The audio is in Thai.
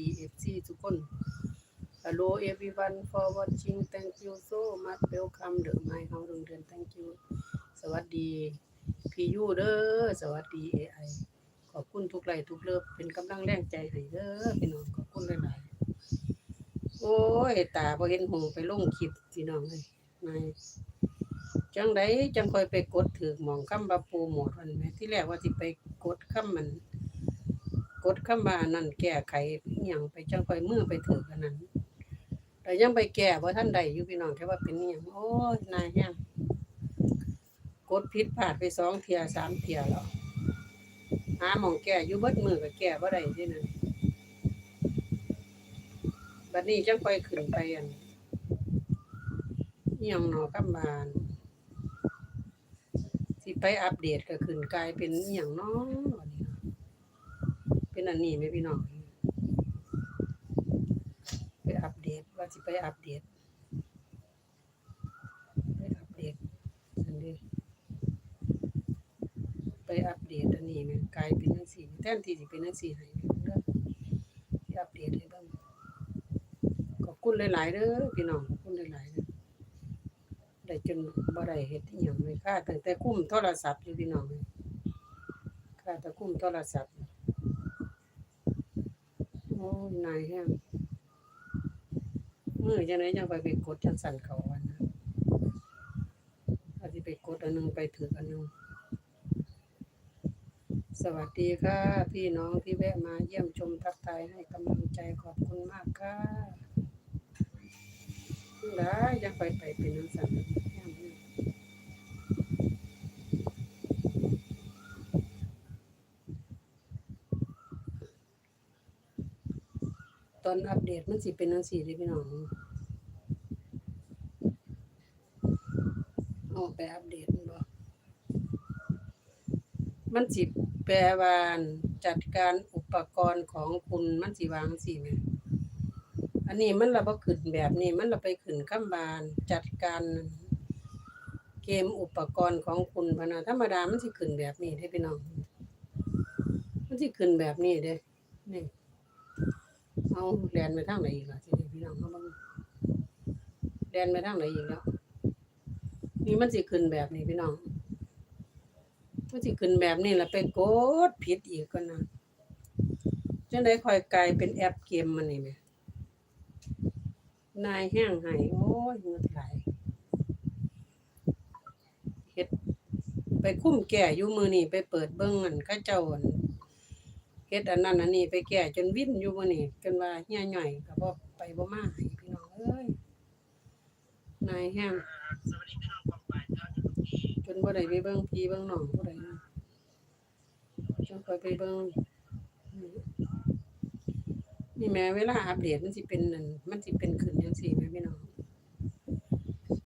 ดี FC ทุกคน Hello everyone for watching thank you so much welcome the my house โรงเรียน thank you สวัสดีพี่ยูเด้อสวัสดี AI ขอบคุณทุกไลค์ทุกเลิฟเป็นกำลังแรงใจให้เด้อพี่น้องขอบคุณหลายๆโอ้ยตาบ่เห็นหูไปลงคลิปพี่น้องเลยนายจังไดจังคอยไปกดถือหมองคำว่าปรโมทวันแหมที่แรกว่าสิไปกดคำมัน กดคำว่านนั่นแก้ไขอิหยังไปจังค่อยมือไปถืออันนั้นแต่ยังไปแก้บ่ทันใดอยู่พี่น้องแค่ว่าเป็นอิหยังโอ้ยนายแฮงกดผิดพลาดไปสองเที่ยสามเที่ยแล้วหาหมองแก่อยู่เบิดมือก็แก่บ่ได้เด้นั่นบัดนี้จังค่อยขึ้นไปอันยังหนอคำบานสิไปอัปเดตก็ขึ้นกลายเป็นอยังเนาะบัดนี้เนาะเป็ นอันนี้ไหมพี่น้องไปอัปเดตว่าสิไปอัปเดตไปอัปเดตอันนี้ไปอัปเดตอันนี้แม่นกลายเป็นจังซี่แทนที่สิเป็นจังซี่ให้แม่นเด้อสิอัปเดตให้บิ่งขอบคุณหลายๆเด้อพี่น้องขอบคุณหลายๆเด้อได้จนบ่ได้เฮ็ดอีหยังเลยค่ะตั้งแต่คุ้มโทรศัพท์อยู่พี่น้องเอ้ยค่ะแต่คุ้มโทรศัพท์ นายแฮงมื้อจังไดจังไปไปกดจังสั่นเขาวันนะอาจสิไปกดอันหนึงไปถึกอันหนึงสวัสดีค่ะ พี่น้องที่แวะมาเยี่ยมชมทักทายให้กำลังใจขอบคุณมากค่ะได้ยังไปไปเป็นนังสัน ตอนอัปเดตมันสิเป็นนังสี่เลยพี่น้องเอาไปอัปเดตมันบ่มันสิแปลว่านจัดการอุปกรณ์ของคุณมันสิวางสิแหมอันนี้มันละบ่ขึ้นแบบนี้มันละไปขึ้นคำบานจัดการเกมอุปกรณ์ของคุณพนะธรรมดามันสิขึ้นแบบนี้เด้พี่น้องมันสิขึ้นแบบนี้เด้นี่ เอาแลนไปทางไหนอีกล่ะสิพี่น้องเอาเบิ่งแลนไปทางไหนอีกแล้วนี่มันสิขึ้นแบบนี้พี่น้องมันสิขึ้นแบบนี้แล้วไปกดผิดอีกก็นะจังได๋ค่อยกลายเป็นแอปเกมมันนี่แหมนายแห้งให้โอ้ยเงือดไหลเฮ็ดไปคุ้มแก่อยู่มือนี่ไปเปิดเบิ่งอันเขาเจ้าอัน เฮ็ดอันนั้นอันนี้ไปแก่จนวิ่นอยู่มื้อนี่จนว่าเหี่ยย่อยก็บ่ไปบ่มาให้พี่น้องเอ้ยนายแห้งจนบ่ได้ไปเบิ่งพี่เบิ่งน้องผู้ใดนะจนค่อยไปเบิ่งนี่แม่เวลาอัปเดตมันสิเป็นนั่นมันสิเป็นขึ้นจังซี่แม่พี่น้อง